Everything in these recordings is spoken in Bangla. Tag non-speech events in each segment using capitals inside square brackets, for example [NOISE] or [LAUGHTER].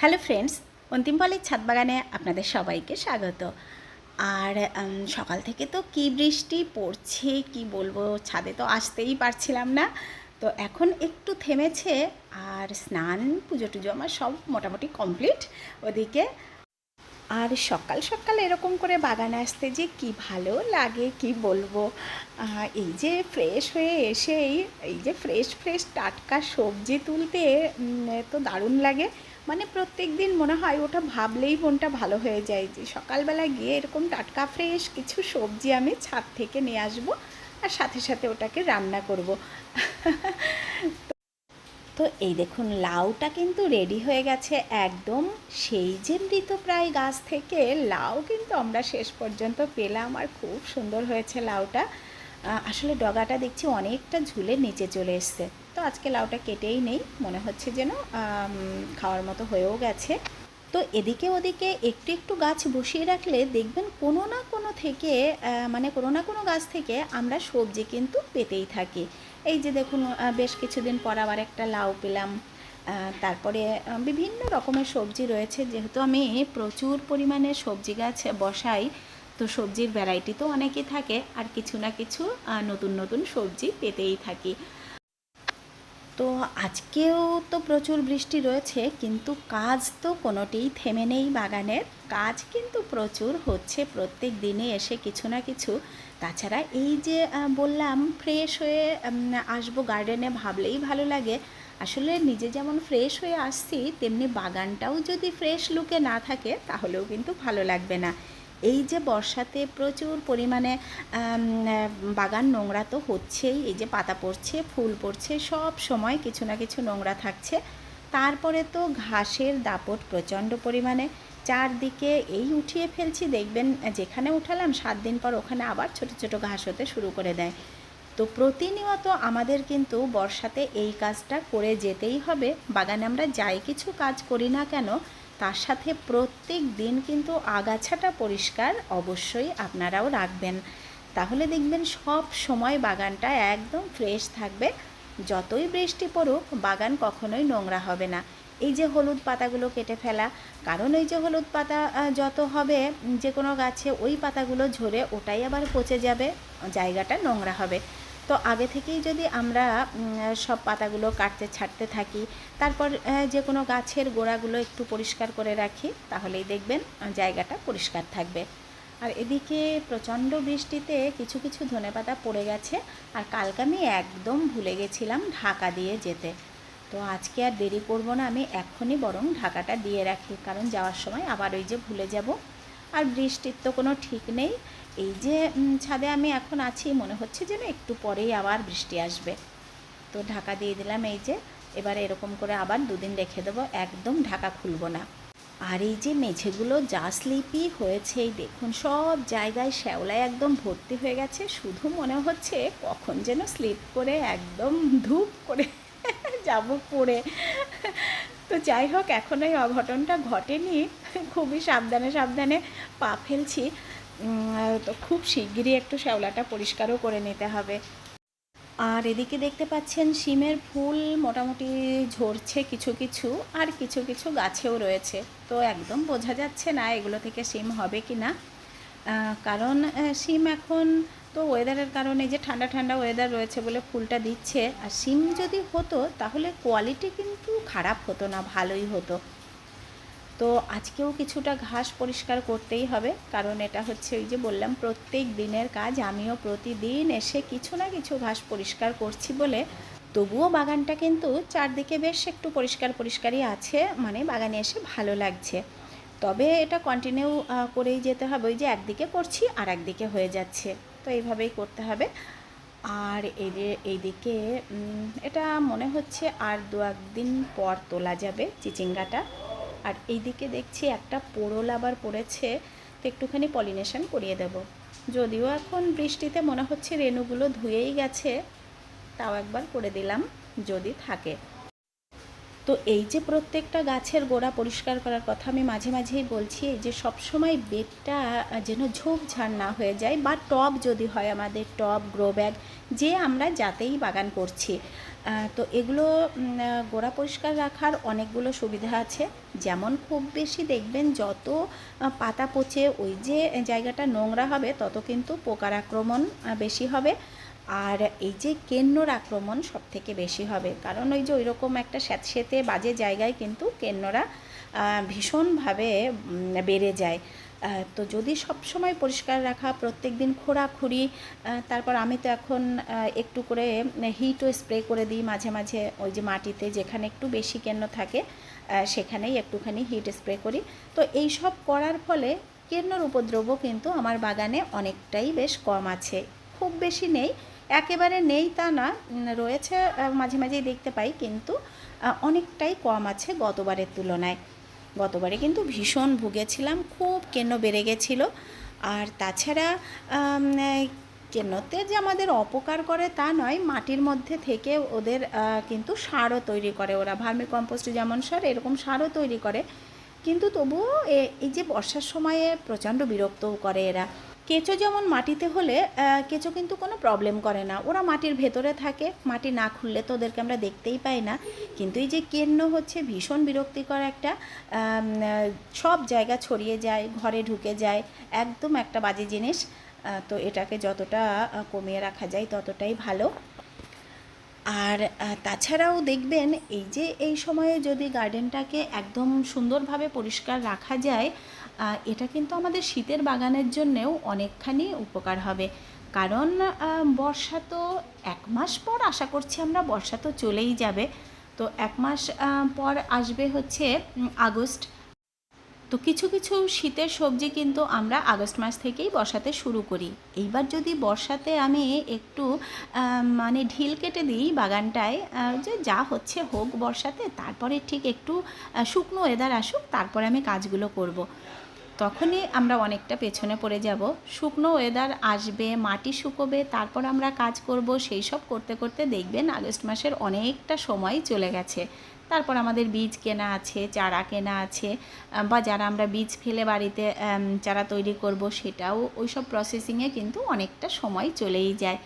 হ্যালো ফ্রেন্ডস অন্তিম পালের ছাদ বাগানে আপনাদের সবাইকে স্বাগত। আর সকাল থেকে তো কি বৃষ্টি পড়ছে, কি বলব, ছাদে তো আসতেই পারছিলাম না। তো এখন একটু থেমেছে, আর স্নান, পুজো টুজো আমার সব মোটামুটি কমপ্লিট। ওদিকে আর সকাল সকাল এরকম করে বাগানে আসতে যে কি ভালো লাগে, কি বলব? এই যে ফ্রেশ হয়ে এসেই, এই যে ফ্রেশ ফ্রেশ টাটকা সবজি তুলতে তো দারুণ লাগে। মানে প্রত্যেক দিন মনে হয় ওটা ভাবলেই মনটা ভালো হয়ে যায় যে সকালবেলা গিয়ে এরকম টাটকা ফ্রেশ কিছু সবজি আমি ছাদ থেকে নিয়ে আসব আর সাথে সাথে ওটাকে রান্না করব। তো এই দেখুন, লাউটা কিন্তু রেডি হয়ে গেছে একদম। সেই যে মৃতপ্রায় গাছ থেকে, লাউ কিন্তু আমরা শেষ পর্যন্ত পেলাম আর খুব সুন্দর হয়েছে লাউটা। আসলে ডগাটা দেখছি অনেকটা ঝুলে নিচে চলে এসছে। তো আজকে লাউটা কেটেই নেই, মনে হচ্ছে যেন খাওয়ার মতো হয়েও গেছে। তো এদিকে ওদিকে একটু একটু গাছ বসিয়ে রাখলে দেখবেন কোনো না কোনো থেকে মানে কোনো না কোনো গাছ থেকে আমরা সবজি কিন্তু পেতেই থাকি। এই যে দেখুন বেশ কিছুদিন পর আবার একটা লাউ পেলাম। তারপরে বিভিন্ন রকমের সবজি রয়েছে। যেহেতু আমি প্রচুর পরিমাণে সবজি গাছ বসাই, তো সবজির ভ্যারাইটি তো অনেকই থাকে, আর কিছু না কিছু নতুন নতুন সবজি পেতেই থাকি। তো আজকেও তো প্রচুর বৃষ্টি রয়েছে, কিন্তু কাজ তো কোনোটিই থেমে নেই বাগানের। কাজ কিন্তু প্রচুর হচ্ছে, প্রত্যেক দিনে এসে কিছু না কিছু তাছাড়া এই যে বললাম ফ্রেশ হয়ে আসব গার্ডেনে ভাবলেই ভালো লাগে। আসলে নিজে যেমন ফ্রেশ হয়ে আসছি, তেমনি বাগানটাও যদি ফ্রেশ লুকে না থাকে, তাহলেও কিন্তু ভালো লাগবে না। এই যে বর্ষাতে প্রচুর পরিমাণে বাগান নোংরা তো হচ্ছেই, এই যে পাতা পড়ছে, ফুল পড়ছে, সব সময় কিছু না কিছু নোংরা থাকছে। তারপরে তো ঘাসের দাপট প্রচণ্ড পরিমাণে। চারদিকে এই উঠিয়ে ফেলছি, দেখবেন যেখানে উঠালাম সাত দিন পর ওখানে আবার ছোট ছোট ঘাস হতে শুরু করে দেয়। তো প্রতিনিয়ত আমাদের কিন্তু বর্ষাতে এই কাজটা করে যেতেই হবে। বাগানে আমরা যাই কিছু কাজ করি না কেন, তার সাথে প্রত্যেক দিন কিন্তু আগাছাটা পরিষ্কার অবশ্যই আপনারাও রাখবেন। তাহলে দেখবেন সব সময় বাগানটা একদম ফ্রেশ থাকবে। যতই বৃষ্টি পড়ুক, বাগান কখনোই নোংরা হবে না। এই যে হলুদ পাতাগুলো কেটে ফেলা, কারণ এই যে হলুদ পাতা যত হবে, যে কোনো গাছে ওই পাতাগুলো ঝরে ওটাই আবার পচে যাবে, জায়গাটা নোংরা হবে। তো আগে থেকেই যদি আমরা সব পাতাগুলো কাটতে ছাড়তে থাকি, তারপর যে কোনো গাছের গোড়াগুলো একটু পরিষ্কার করে রাখি, তাহলেই দেখবেন জায়গাটা পরিষ্কার থাকবে। আর এদিকে প্রচণ্ড বৃষ্টিতে কিছু কিছু ধনেপাতা পড়ে গেছে, আর কালকে আমি একদম ভুলে গেছিলাম ঢাকা দিয়ে যেতে। তো আজকে আর দেরি করব না, আমি এখনই বরং ঢাকাটা দিয়ে রাখি, কারণ যাওয়ার সময় আবার ওই যে ভুলে যাব। আর বৃষ্টির তো কোনো ঠিক নেই, এই যে ছাদে আমি এখন আছি, মনে হচ্ছে যেন একটু পরেই আবার বৃষ্টি আসবে। তো ঢাকা দিয়ে দিলাম এই যে, এবারে এরকম করে আবার দুদিন রেখে দেবো, একদম ঢাকা খুলবো না। আর এই যে মেঝেগুলো যা স্লিপি হয়েছে, এই দেখুন, সব জায়গায় শ্যাওলায় একদম ভর্তি হয়ে গেছে, শুধু মনে হচ্ছে কখন যেন স্লিপ করে একদম ধূপ করে যাব পড়ে। তো যাই হোক, এখন এই অঘটনটা ঘটেনি। খুবই সাবধানে সাবধানে পা ফেলছি। তো খুব শিগগিরই একটু শ্যাওলাটা পরিষ্কারও করে নিতে হবে। আর এদিকে দেখতে পাচ্ছেন শিমের ফুল মোটামুটি ঝরছে কিছু কিছু, আর কিছু কিছু গাছেও রয়েছে। তো একদম বোঝা যাচ্ছে না এগুলো থেকে শিম হবে কি না কারণ শিম এখন তো ওয়েদারের কারণে যে ঠান্ডা ঠান্ডা ওয়েদার রয়েছে বলে ফুলটা দিচ্ছে। আর সিম যদি হতো, তাহলে কোয়ালিটি কিন্তু খারাপ হতো না, ভালোই হতো। তো আজকেও কিছুটা ঘাস পরিষ্কার করতেই হবে, কারণ এটা হচ্ছে ওই যে বললাম, প্রত্যেক দিনের কাজ। আমিও প্রতিদিন এসে কিছু না কিছু ঘাস পরিষ্কার করছি বলে। তবুও বাগানটা কিন্তু চারদিকে বেশ একটু পরিষ্কার, পরিষ্কারই আছে মানে বাগানে এসে ভালো লাগছে। তবে এটা কন্টিনিউ করেই যেতে হবে। ওই যে একদিকে করছি আর একদিকে হয়ে যাচ্ছে। তো এইভাবেই করতে হবে। আর এই যে এইদিকে এটা মনে হচ্ছে আর দু একদিন পর তোলা যাবে চিচিঙ্গাটা। আর এইদিকে দেখছি একটা পোড়ল আবার পড়েছে, তো একটুখানি পলিনেশন করিয়ে দেব। যদিও এখন বৃষ্টিতে মনে হচ্ছে রেণুগুলো ধুয়েই গেছে, তাও একবার করে দিলাম, যদি থাকে। তো এই যে প্রত্যেকটা গাছের গোড়া পরিষ্কার করার কথা আমি মাঝে মাঝেই বলছি, এই যে সবসময় বেডটা যেন ঝোপঝাড় না হয়ে যায় বা টব যদি হয় আমাদের, টব, গ্রো ব্যাগ, যে আমরা যাতেই বাগান করছি। তো এগুলো গোড়া পরিষ্কার রাখার অনেকগুলো সুবিধা আছে। যেমন খুব বেশি দেখবেন যত পাতা পচে ওই যে জায়গাটা নোংরা হবে, তত কিন্তু পোকার আক্রমণ বেশি হবে। আর এই যে কেন্নর আক্রমণ সব থেকে বেশি হবে, কারণ ওই যে ওই রকম একটা স্যাঁতসেঁতে বাজে জায়গায় কিন্তু কেন্নরা ভীষণভাবে বেড়ে যায়। তো যদি সব সময় পরিষ্কার রাখা প্রত্যেক দিন খোঁড়াখুড়ি তারপর আমি তো এখন একটু করে হিটও স্প্রে করে দিই মাঝে মাঝে ওই যে মাটিতে যেখানে একটু বেশি কেন্ন থাকে সেখানেই একটুখানি হিট স্প্রে করি। তো এই সব করার ফলে কেন্নর উপদ্রবও কিন্তু আমার বাগানে অনেকটাই বেশ কম আছে। খুব বেশি নেই একেবারে নেই তা না রয়েছে মাঝে মাঝেই দেখতে পাই, কিন্তু অনেকটাই কম আছে গতবারের তুলনায়। গতবারে কিন্তু ভীষণ ভুগেছিলাম, খুব কেন বেড়ে গেছিল। আর তাছাড়া কেন্নতে যে আমাদের অপকার করে তা নয়, মাটির মধ্যে থেকে ওদের কিন্তু সারও তৈরি করে ওরা। ভার্মি কম্পোস্ট যেমন সার, এরকম সারও তৈরি করে। কিন্তু তবুও এই যে বর্ষার সময়ে প্রচণ্ড বিরক্তও করে এরা। কেঁচো যেমন মাটিতে হলে কেঁচো কিন্তু কোনো প্রবলেম করে না। ওরা মাটির ভেতরে থাকে, মাটি না খুললে তো ওদেরকে আমরা দেখতেই পাই না। কিন্তু এই যে কেন্ন হচ্ছে, ভীষণ বিরক্তিকর একটা সব জায়গা ছড়িয়ে যায়, ঘরে ঢুকে যায়, একদম একটা বাজে জিনিস। তো এটাকে যতটা কমিয়ে রাখা যায় ততটাই ভালো। আর তাছাড়াও দেখবেন, এই যে এই সময়ে যদি গার্ডেনটাকে একদম সুন্দরভাবে পরিষ্কার রাখা যায় এটা কিন্তু আমাদের শীতের বাগানের জন্যেও অনেকখানি উপকার হবে। কারণ বর্ষা তো এক মাস পর আশা করছি আমরা বর্ষা তো চলেই যাবে। তো এক মাস পর আসবে হচ্ছে আগস্ট। তো কিছু কিছু শীতের সবজি কিন্তু আমরা আগস্ট মাস থেকেই বসাতে শুরু করি। এইবার যদি বর্ষাতে আমি একটু মানে ঢিল কেটে দিই বাগানটায় যে যা হচ্ছে হোক বর্ষাতে, তারপরে ঠিক একটু শুকনো ওয়েদার আসুক, তারপরে আমি কাজগুলো করব। তখনই আমরা অনেকটা পেছনে পড়ে যাব। শুকনো ওয়েদার আসবে, মাটি শুকোবে, তারপর আমরা কাজ করব, সেই সব করতে করতে দেখবেন আগস্ট মাসের অনেকটা সময় চলে গেছে। তারপর আমাদের বীজ কেনা আছে, চারা কেনা আছে বা যারা আমরা বীজ ফেলে বাড়িতে চারা তৈরি করব, সেটাও ওই সব প্রসেসিংয়ে কিন্তু অনেকটা সময় চলেই যায়।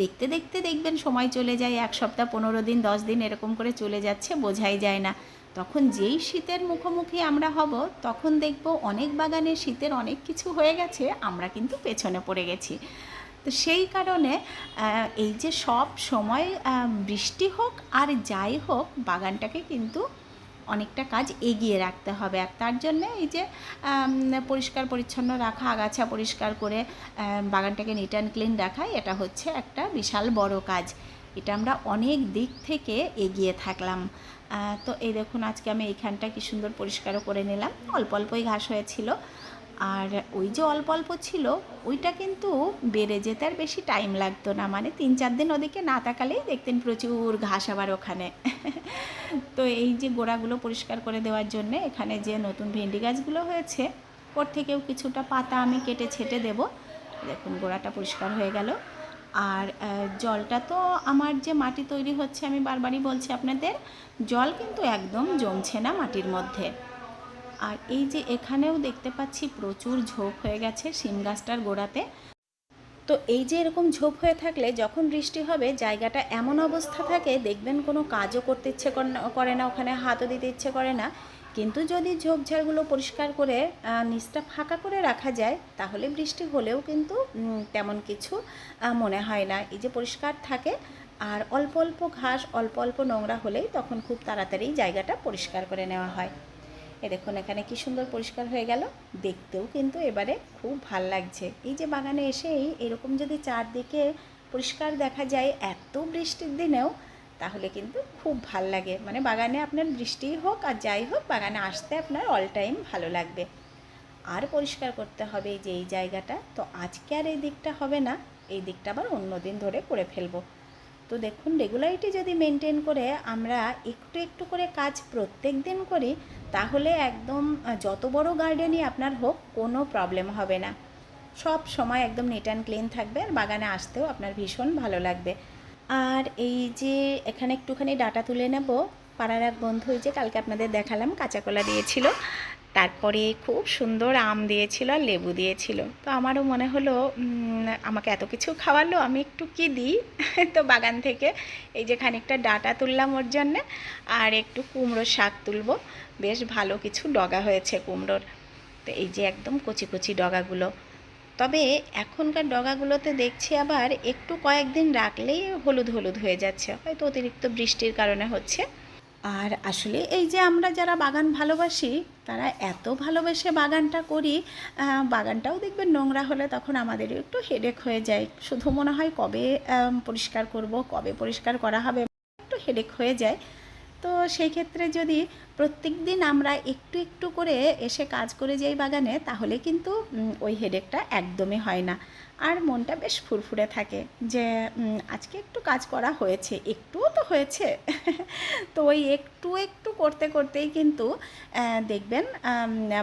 দেখতে দেখতে দেখবেন সময় চলে যায়, এক সপ্তাহ, পনেরো দিন, দশ দিন এরকম করে চলে যাচ্ছে, বোঝাই যায় না। তখন যেই শীতের মুখোমুখি আমরা হব, তখন দেখব অনেক বাগানে শীতের অনেক কিছু হয়ে গেছে, আমরা কিন্তু পেছনে পড়ে গেছি। তো সেই কারণে এই যে সব সময় বৃষ্টি হোক আর যাই হোক, বাগানটাকে কিন্তু অনেকটা কাজ এগিয়ে রাখতে হবে। আর তার জন্যে এই যে পরিষ্কার পরিচ্ছন্ন রাখা, আগাছা পরিষ্কার করে বাগানটাকে নিট অ্যান্ড ক্লিন রাখা, এটা হচ্ছে একটা বিশাল বড় কাজ। এটা আমরা অনেক দিক থেকে এগিয়ে থাকলাম। তো এই দেখুন, আজকে আমি এইখানটা কি সুন্দর পরিষ্কারও করে নিলাম। অল্প অল্পই ঘাস হয়েছিল। আর ওই যে অল্প অল্প ছিল, ওইটা কিন্তু বেড়ে যেতে আর বেশি টাইম লাগতো না। মানে তিন চার দিন ওদিকে না তাকালেই দেখতেন প্রচুর ঘাস আবার ওখানে। তো এই যে গোড়াগুলো পরিষ্কার করে দেওয়ার জন্য এখানে যে নতুন ভেন্ডি গাছগুলো হয়েছে, ওর থেকেও কিছুটা পাতা আমি কেটে ছেটে দেব। দেখুন, গোড়াটা পরিষ্কার হয়ে গেল। আর জলটা তো আমার যে মাটি তৈরি হচ্ছে, আমি বারবারই বলছি আপনাদের, জল কিন্তু একদম জমছে না মাটির মধ্যে। আর এই যে এখানেও দেখতে পাচ্ছি প্রচুর ঝোপ হয়ে গেছে শিম গাছটার গোড়াতে। তো এই যে এরকম ঝোপ হয়ে থাকলে যখন বৃষ্টি হবে, জায়গাটা এমন অবস্থা থাকে, দেখবেন কোনো কাজও করতে ইচ্ছে কর না- ওখানে হাতও দিতে ইচ্ছে করে না। কিন্তু যদি ঝোপঝাড়গুলো পরিষ্কার করে নিচটা ফাঁকা করে রাখা যায়, তাহলে বৃষ্টি হলেও কিন্তু তেমন কিছু মনে হয় না। এই যে পরিষ্কার থাকে, আর অল্প অল্প ঘাস, অল্প অল্প নোংরা হলেই তখন খুব তাড়াতাড়ি জায়গাটা পরিষ্কার করে নেওয়া হয়। এ দেখুন, এখানে কি সুন্দর পরিষ্কার হয়ে গেল। দেখতেও কিন্তু এবারে খুব ভালো লাগছে। এই যে বাগানে এসেই এরকম যদি চারদিকে পরিষ্কার দেখা যায় এত বৃষ্টির দিনেও, তাহলে কিন্তু খুব ভালো লাগে। মানে বাগানে আপনার বৃষ্টি হোক আর যাই হোক, বাগানে আসতে আপনার অল টাইম ভালো লাগবে। আর পরিষ্কার করতে হবে এই যে এই জায়গাটা। তো আজকে আর এই দিকটা হবে না। এই দিকটা আবার অন্য দিন ধরে করে ফেলব। তো দেখুন রেগুলারিটি যদি মেনটেন করে আমরা একটু একটু করে কাজ প্রত্যেক দিন করি, তাহলে একদম যত বড় গার্ডেনই আপনার হোক, কোনো প্রবলেম হবে না। সব সময় একদম নিট অ্যান্ড ক্লিন থাকবে আর বাগানে আসতেও আপনার ভীষণ ভালো লাগবে। আর এই যে এখানে একটুখানি ডাটা তুলে নেব, পাড়ার এক বন্ধু যে কালকে আপনাদের দেখালাম, কাঁচা কলা দিয়েছিল। তারপরে খুব সুন্দর আম দিয়েছিল আর লেবু দিয়েছিল। তো আমারও মনে হলো আমাকে এত কিছু খাওয়ালো, আমি একটু কি দিই? [LAUGHS] তো বাগান থেকে এই যে খানিকটা ডাটা তুললাম ওর জন্যে, আর একটু কুমড়োর শাক তুলবো। বেশ ভালো কিছু ডগা হয়েছে কুমড়োর। তো এই যে একদম কচি কচি ডগাগুলো। তবে এখনকার ডগাগুলোতে দেখছি আবার একটু কয়েকদিন রাখলেই হলুদ হলুদ হয়ে যাচ্ছে। হয়তো অতিরিক্ত বৃষ্টির কারণে হচ্ছে। আর আসলে এই যে আমরা যারা বাগান ভালোবাসি, তারা এত ভালোবেসে বাগানটা করি বাগানটাও দেখবেন নোংরা হলে তখন আমাদেরও একটু হেডেক হয়ে যায়। শুধু মনে হয় কবে পরিষ্কার করব, কবে পরিষ্কার করা হবে, একটু হেডেক হয়ে যায়। তো সেই ক্ষেত্রে যদি প্রত্যেক দিন আমরা একটু একটু করে এসে কাজ করে যাই বাগানে, তাহলে কিন্তু ওই হেডেকটা একদমই হয় না। আর মনটা বেশ ফুরফুরে থাকে যে আজকে একটু কাজ করা হয়েছে, একটুও তো হয়েছে। তো ওই একটু একটু করতে করতেই কিন্তু দেখবেন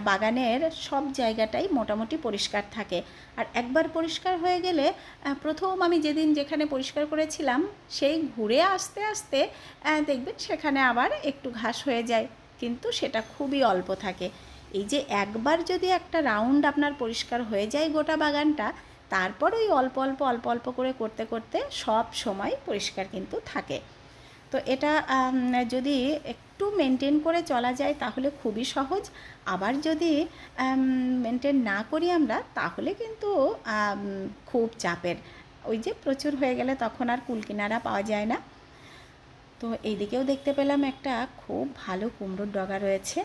বাগানের সব জায়গাটাই মোটামুটি পরিষ্কার থাকে। আর একবার পরিষ্কার হয়ে গেলে প্রথম আমি যেদিন যেখানে পরিষ্কার করেছিলাম, সেই ঘুরে আসতে আসতে দেখবেন সেখানে আবার একটু ঘাস হয়ে যায়। কিন্তু সেটা খুবই অল্প থাকে। এই যে একবার যদি একটা রাউন্ড আপনার পরিষ্কার হয়ে যায় গোটা বাগানটা তারপর ওই অল্প অল্প অল্প অল্প করে করতে করতে সব সময় পরিষ্কার কিন্তু থাকে। তো এটা যদি একটু মেনটেন করে চলা যায় তাহলে খুবই সহজ। আবার যদি মেনটেন না করি আমরা তাহলে কিন্তু খুব চাপের। ওই যে প্রচুর হয়ে গেলে তখন আর কুলকিনারা পাওয়া যায় না। তো এইদিকেও দেখতে পেলাম একটা খুব ভালো কুমড়োর ডগা রয়েছে।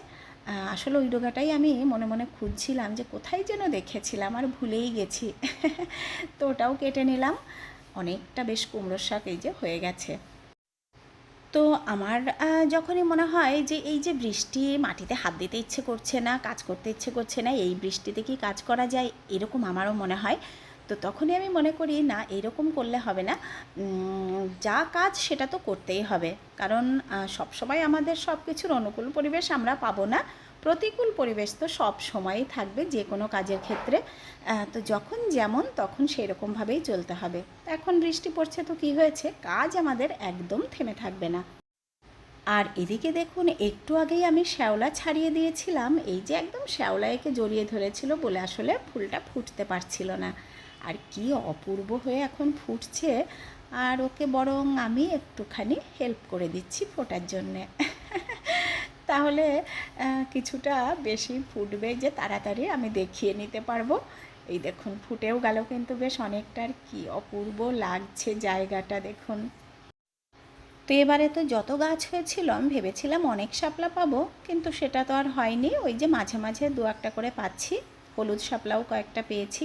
আসলে ওই ডগাটাই আমি মনে মনে খুঁজছিলাম যে কোথায় যেন দেখেছিলাম, আর ভুলেই গেছি। তো ওটাও কেটে নিলাম। অনেকটা বেশ কুমড়োর শাক এই যে হয়ে গেছে। তো আমার যখনই মনে হয় যে এই যে বৃষ্টি, মাটিতে হাত দিতে ইচ্ছে করছে না, কাজ করতে ইচ্ছে করছে না, এই বৃষ্টিতে কি কাজ করা যায় এরকম আমারও মনে হয়। তো তখনই আমি মনে করি, না, এরকম করলে হবে না। যা কাজ সেটা তো করতেই হবে। কারণ সবসময় আমাদের সব কিছুর অনুকূল পরিবেশ আমরা পাবো না। প্রতিকূল পরিবেশ তো সব সময়ই থাকবে যে কোনো কাজের ক্ষেত্রে। তো যখন যেমন তখন সেই রকমভাবেই চলতে হবে। এখন বৃষ্টি পড়ছে তো কি হয়েছে? কাজ আমাদের একদম থেমে থাকবে না। আর এদিকে দেখুন, একটু আগেই আমি শ্যাওলা ছাড়িয়ে দিয়েছিলাম। এই যে একদম শ্যাওলা একে জড়িয়ে ধরেছিল বলে আসলে ফুলটা ফুটতে পারছিল না। আর কি অপূর্ব হয়ে এখন ফুটছে। আর ওকে বরং আমি একটুখানি হেল্প করে দিচ্ছি ফোটার জন্যে। [LAUGHS] তাহলে কিছুটা বেশি ফুটবে যে তাড়াতাড়ি আমি দেখিয়ে নিতে পারব। এই দেখুন, ফুটেও গেল কিন্তু বেশ অনেকটার কি অপূর্ব লাগছে জায়গাটা, দেখুন। তো এবারে তো যত গাছ হয়েছিল আমি ভেবেছিলাম অনেক শাপলা পাবো, কিন্তু সেটা তো আর হয়নি। ওই যে মাঝে মাঝে দু একটা করে পাচ্ছি, হলুদ শাপলাও কয়েকটা পেয়েছি।